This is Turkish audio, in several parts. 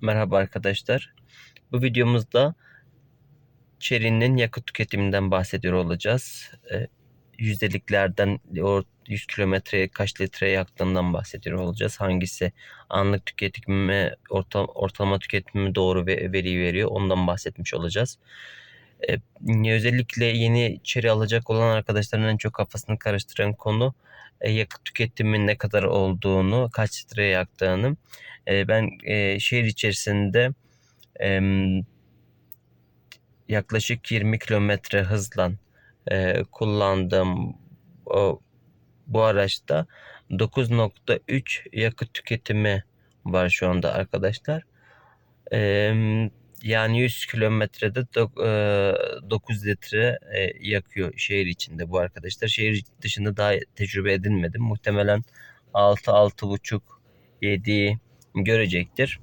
Merhaba arkadaşlar. Bu videomuzda Chery'nin yakıt tüketiminden bahsediyor olacağız. Ee, Yüzdeliklerden o 100 kilometreye kaç litre yaktığından bahsediyor olacağız. Hangisi anlık tüketimi, orta, ortalama tüketimi doğru ve veri veriyor ondan bahsetmiş olacağız. Ee, özellikle yeni Chery alacak olan arkadaşların en çok kafasını karıştıran konu e, yakıt tüketimi ne kadar olduğunu, kaç litre yaktığını. E, ben e, şehir içerisinde e, yaklaşık 20 kilometre hızla e, kullandığım o, bu araçta 9.3 yakıt tüketimi var şu anda arkadaşlar. E, yani 100 kilometrede 9 litre e, yakıyor şehir içinde bu arkadaşlar. Şehir dışında daha tecrübe edinmedim. Muhtemelen 6 6.5 7 görecektir.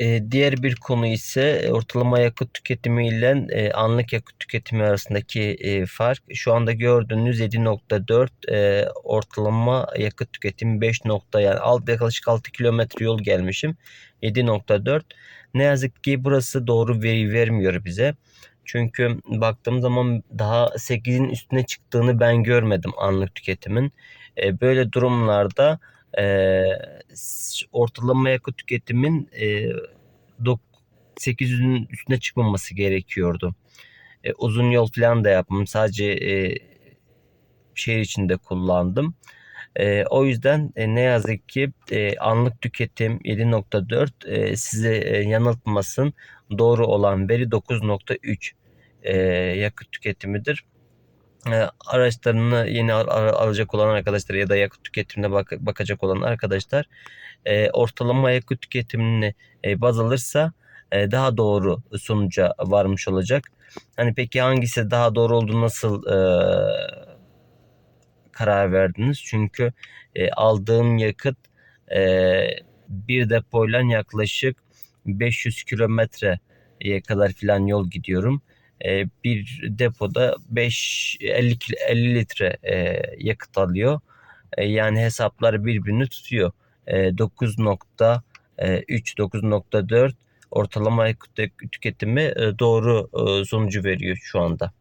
E, diğer bir konu ise ortalama yakıt tüketimi ile e, anlık yakıt tüketimi arasındaki e, fark. Şu anda gördüğünüz 7.4 e, ortalama yakıt tüketimi 5. Nokta, yani alt, yaklaşık 6 kilometre yol gelmişim. 7.4 ne yazık ki burası doğru veri vermiyor bize. Çünkü baktığım zaman daha 8'in üstüne çıktığını ben görmedim anlık tüketimin. E, böyle durumlarda e, ortalama yakıt tüketimin e, 800'ün üstüne çıkmaması gerekiyordu. E, uzun yol falan da yapmam. Sadece e, şehir içinde kullandım. E, o yüzden e, ne yazık ki e, anlık tüketim 7.4 e, size e, yanıltmasın. Doğru olan veri 9.3 e, yakıt tüketimidir. E, araçlarını yeni al, alacak olan arkadaşlar ya da yakıt tüketimine bak, bakacak olan arkadaşlar e, ortalama yakıt tüketimini e, baz alırsa e, daha doğru sonuca varmış olacak. Hani peki hangisi daha doğru oldu nasıl e, karar verdiniz? Çünkü e, aldığım yakıt e, bir depoyla yaklaşık 500 kilometreye kadar filan yol gidiyorum. E, bir depoda 5 50, 50 litre e, yakıt alıyor. E, yani hesaplar birbirini tutuyor. E, 9.3 9.4 ortalama yakıt tüketimi doğru sonucu veriyor şu anda.